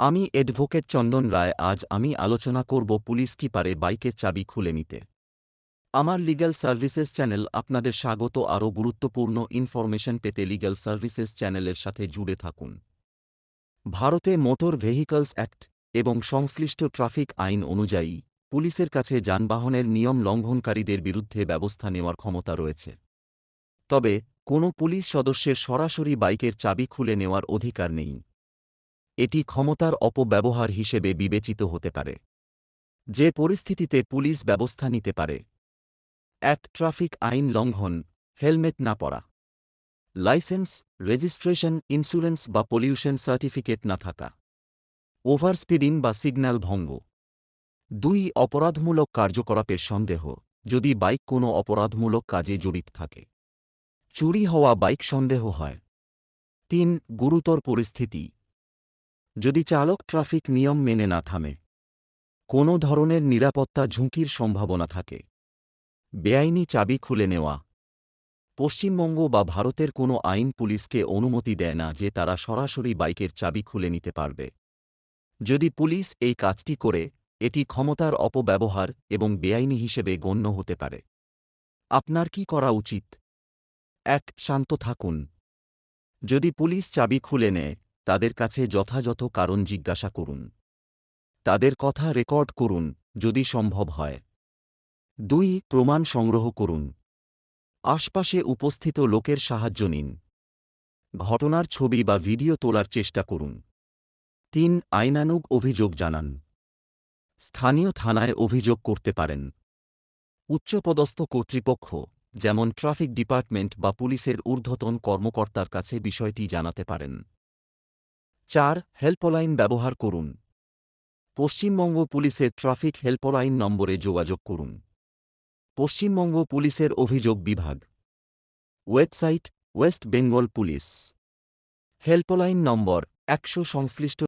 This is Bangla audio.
আমি অ্যাডভোকেট চন্দন রায়, আজ আমি আলোচনা করব পুলিশ কি পারে বাইকের চাবি খুলে নিতে। আমার লিগ্যাল সার্ভিসেস চ্যানেল আপনাদের স্বাগত, আরও গুরুত্বপূর্ণ ইনফরমেশন পেতে লিগ্যাল সার্ভিসেস চ্যানেলের সাথে জুড়ে থাকুন। ভারতে মোটর ভেহিকলস অ্যাক্ট এবং সংশ্লিষ্ট ট্রাফিক আইন অনুযায়ী পুলিশের কাছে যানবাহনের নিয়ম লঙ্ঘনকারীদের বিরুদ্ধে ব্যবস্থা নেওয়ার ক্ষমতা রয়েছে। তবে কোনো পুলিশ সদস্যের সরাসরি বাইকের চাবি খুলে নেওয়ার অধিকার নেই। এটি ক্ষমতার অপব্যবহার হিসেবে বিবেচিত হতে পারে। যে পরিস্থিতিতে পুলিশ ব্যবস্থা নিতে পারে। এক ট্রাফিক আইন লঙ্ঘন, হেলমেট না পরা। লাইসেন্স, রেজিস্ট্রেশন, ইন্স্যুরেন্স বা পলিউশন সার্টিফিকেট না থাকা। ওভার স্পিডিং বা সিগন্যাল ভঙ্গ। দুই, অপরাধমূলক কার্যকলাপের সন্দেহ, যদি বাইক কোনো অপরাধমূলক কাজে জড়িত থাকে। চুরি হওয়া বাইক সন্দেহ হয়। তিন, গুরুতর পরিস্থিতি যদি চালক ট্রাফিক নিয়ম মেনে না থামে, কোনো ধরনের নিরাপত্তা ঝুঁকির সম্ভাবনা থাকে। বেআইনি চাবি খুলে নেওয়া। পশ্চিমবঙ্গ বা ভারতের কোনো আইন পুলিশকে অনুমতি দেয় না যে তারা সরাসরি বাইকের চাবি খুলে নিতে পারবে। যদি পুলিশ এই কাজটি করে, এটি ক্ষমতার অপব্যবহার এবং বেআইনি হিসেবে গণ্য হতে পারে। আপনার কি করা উচিত? এক, শান্ত থাকুন। যদি পুলিশ চাবি খুলে নেয় তাদের কাছে যথাযথ কারণ জিজ্ঞাসা করুন। তাদের কথা রেকর্ড করুন, যদি সম্ভব হয়। দুই, প্রমাণ সংগ্রহ করুন। আশপাশে উপস্থিত লোকের সাহায্য নিন। ঘটনার ছবি বা ভিডিও তোলার চেষ্টা করুন। তিন, আইনানুগ অভিযোগ জানান। স্থানীয় থানায় অভিযোগ করতে পারেন। উচ্চপদস্থ কর্তৃপক্ষ, যেমন ট্রাফিক ডিপার্টমেন্ট বা পুলিশের ঊর্ধ্বতন কর্মকর্তার কাছে বিষয়টি জানাতে পারেন। চার, হেল্পলাইন ব্যবহার করুন। পশ্চিমবঙ্গ পুলিশের ট্রাফিক হেল্পলাইন নম্বরে যোগাযোগ করুন। পশ্চিমবঙ্গ পুলিশের অভিযোগ বিভাগ। Website, west Bengal police. Helpline number, একশো সংশ্লিষ্ট